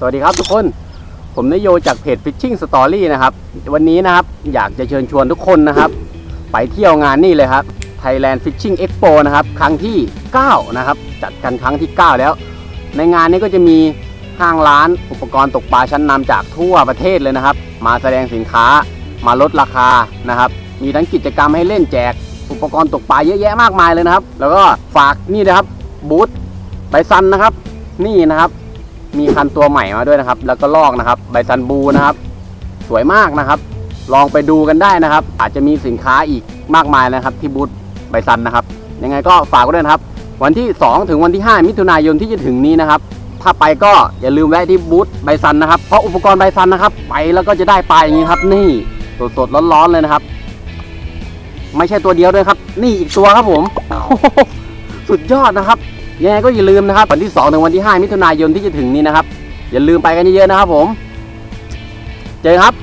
สวัสดีครับทุกคน ผมนายโยจากเพจ Fishing Story นะครับ วันนี้นะครับอยากจะเชิญชวนทุกคนนะครับ ไปเที่ยวงานนี่เลยครับ Thailand Fishing Expo นะครับ ครั้งที่ 9 นะครับ จัดกันครั้งที่ 9 แล้ว ในงานนี้ก็จะมีห้างร้านอุปกรณ์ตกปลาชั้นนำจากทั่วประเทศเลยนะครับ มาแสดงสินค้ามาลดราคานะครับ มีทั้งกิจกรรมให้เล่นแจก อุปกรณ์ตกปลาเยอะแยะมากมายเลยนะครับ แล้วก็ฝากนี่นะครับบูธไบซันนะครับ นี่นะครับ มีคันตัวใหม่มาด้วยนะครับ แล้วก็ลอกนะครับ ไบซันบูนะครับ สวยมากนะครับ ลองไปดูกันได้นะครับ อาจจะมีสินค้าอีกมากมายนะครับ ที่บูธไบซันนะครับ ยังไงก็ฝากไว้ด้วยนะครับ วันที่ 2 ถึงวันที่ 5 มิถุนายนที่จะถึงนี้นะครับ ถ้าไปก็อย่าลืมแวะที่บูธไบซันนะครับ เพราะอุปกรณ์ไบซันนะครับ ไปแล้วก็จะได้ปลาอย่างนี้ครับ นี่สดๆร้อนๆเลยนะครับ ไม่ใช่ตัวเดียวด้วยครับ นี่อีกตัวครับผม สุดยอดนะครับ ยังไงก็อย่าลืมนะครับวันที่2ถึงวันที่ 5 มิถุนายนที่จะถึงนี้นะครับ อย่าลืมไปกันเยอะๆนะครับผม เจอกันครับ